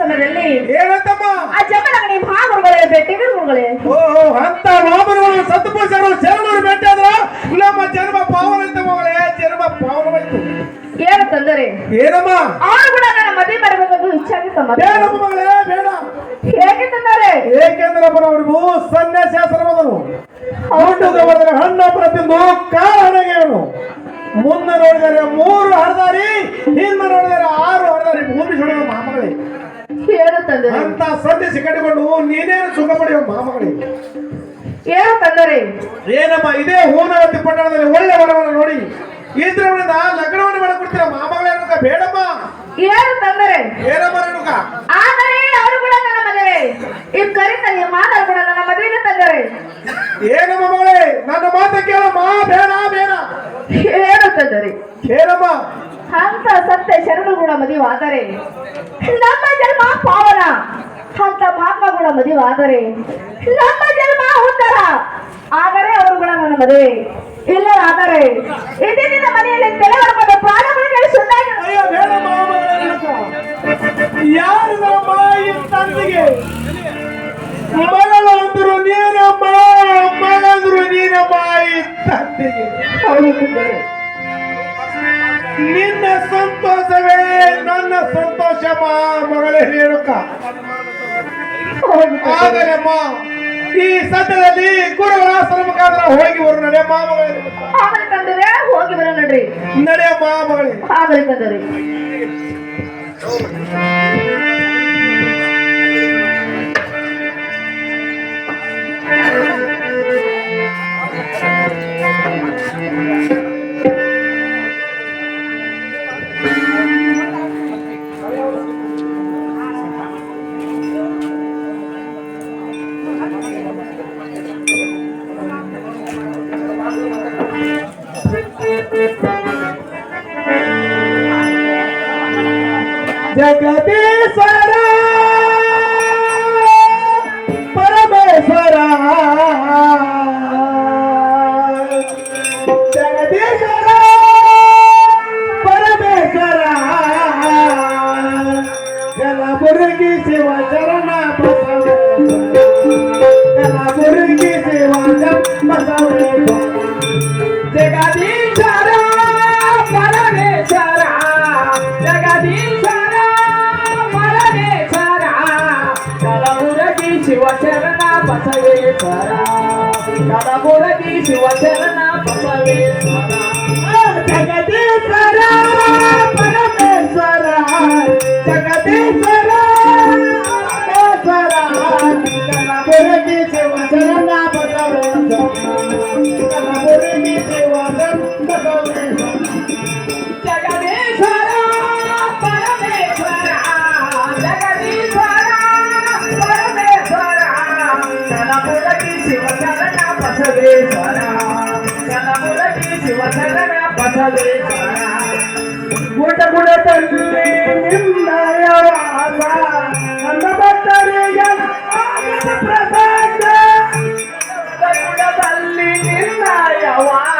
ಸಮಯದಲ್ಲಿ ಏನಂತಮ್ಮ? ಆ ಜಮಲಗಣಿ ಮಹಾಗುರುಗಳೇ ಭೇಟಿಗೆ ಗುರುಗಳೇ. ಓಹೋ ಅಂತ ರಾಮನವರು ಸತ್ಪುರುಷರು ಶರಣರು ಭೇಟಿಯಾದ್ರ ನಮ್ಮ ಜನ್ಮ ಪಾವನ ಮಗಳೇ ಜನ್ಮ ಪಾವನವಾಯ್ತು ಏನು ತಂದರೆ. ಏನಮ್ಮ? ಅವನು ಕೂಡ ನನ್ನ ಮದುವೆ ಮಾಡಬೇಕಂತ ಇಚ್ಛಾಗಿತ್ತಮ್ಮ ಬೇಡಮ್ಮ ಮಗಳೇ ಬೇಡ. ಹೇಗೆ ತಂದರೆ? ಏಕೆಂದ್ರೆ ಅವರಿಗೂ ಸನ್ಯಾಸಾಸನ ಮೊದಲು. ಹಣ್ಣು ಪ್ರತಿಂದು ಪ್ರತಿಯೊಂದು ಏನು? ಮುಂದೆ ನೋಡಿದರೆ ಮೂರು ಹರದಾರಿ ಹಿಂದೆ ನೋಡಿದರೆ ಆರು ಹರದಾರಿ. ಭೂಮಿ ಸುಡುವ ಮಾಮಗಳೇ ತಂದರೆ ಅಂತ ಸಂದೇಶ ಸಿಕ್ಕಟ್ಕೊಂಡು ನೀನೇನು ಸುಖ ಪಡೆಯೋ ಮಾಮಗಳಿಗೆ ಏನು ತಂದರೆ? ಏನಮ್ಮ ಇದೇ ಹೂನವತಿ ಪಟ್ಟಣದಲ್ಲಿ ಒಳ್ಳೆ ವರವನ್ನು ನೋಡಿ ಇದ್ರವರಿಂದ ಲಗ್ನವನ್ನು ಮಾಡಿಕೊಡ್ತೀರ ಮಾಮಗಳೇ ರೇಣುಕ ಬೇಡಮ್ಮ. ಏನು ತಂದರೆ? ಏನಮ್ಮ ರೇಣುಕ ಆದರೆ ಅವರು ಕೂಡ ನನ್ನ ಮದುವೆ ಈ ಕರಿತ ಈ ಮಾತನ್ನು ಕೂಡ ನನ್ನ ಮದುವೆಗೆ ತಂದರೆ. ಏನಮ್ಮ ಮಗಳೇ ನನ್ನ ಮಾತ ಕೇಳಮ್ಮ ಬೇಡ ಬೇಡ. ತಂದರೆ ಅಂತ ಸತ್ಯ ಶರಣು ಮದುವಾದರೆ. ನಮ್ಮ ಜನ್ಮ ಪಾವನ. ಅಂತ ಮಹಾತ್ಮ ಮದುವಾದರೆ. ನಮ್ಮ ಜನ್ಮ ಉತ್ತರ. ಆದರೆ ಅವರು ಕೂಡ ನನ್ನ ಮದುವೆ. ಇಲ್ಲ ಆದರೆ ಇದೇ ನಿನ್ನ ಮನೆಯಲ್ಲಿ ತಲೆ ಹೊಡ್ಕೊಂಡು ಪ್ರಾಣಗಳಿಗೆ ಸುಂದಾಗಿ ಯಾರು ನಮ್ಮ ತಂದೆಗೆ? ಮಗಳು ಅಂದ್ರು ನೀನಮ್ಮ ಮಗಳಂದ್ರು ನೀನಮ್ಮ ತಂದೆಗೆ. ನಿನ್ನ ಸಂತೋಷವೇ ನನ್ನ ಸಂತೋಷ ಮಾ ಮಗಳೇ ರೇಣುಕ ತಂದರೆ. ಆದರೆ ಮಾ ಈ ಸದ್ಯದಲ್ಲಿ ಗುರುಗಳ ಮುಖಾಂತರ ಹೋಗಿ ಬರು ನಡೆಯ ಮಾಮಗಳೇ ರೇಣುಕ. ಆಗಲಿ ತಂದರೆ ಹೋಗಿ ಬರ ನಡ್ರಿ ನಡೆಯ ಮಾಮಗಳೇ ಆಗಲಿ ತಂದರೆ जगदीश्वरा परमेश्वरा जगदीश्वरा परमेश्वरा त्याला मुरगी सेवा चरणा बसवले त्याला मुरगी सेवा बसवले शिवचरणा बसवे सारा दादा बोलती शिवचरणा बसवे सारा जगदीश्वरा परमेश्वरा जगदीश्वरा परमेश्वरा दादा बोलती शिवचरणा बसवे बोलती शिवचरणा बसवे పసవే జనములకి శివచరణ పసవే గుట ప్రసాద తల్లి నిన్నయవాస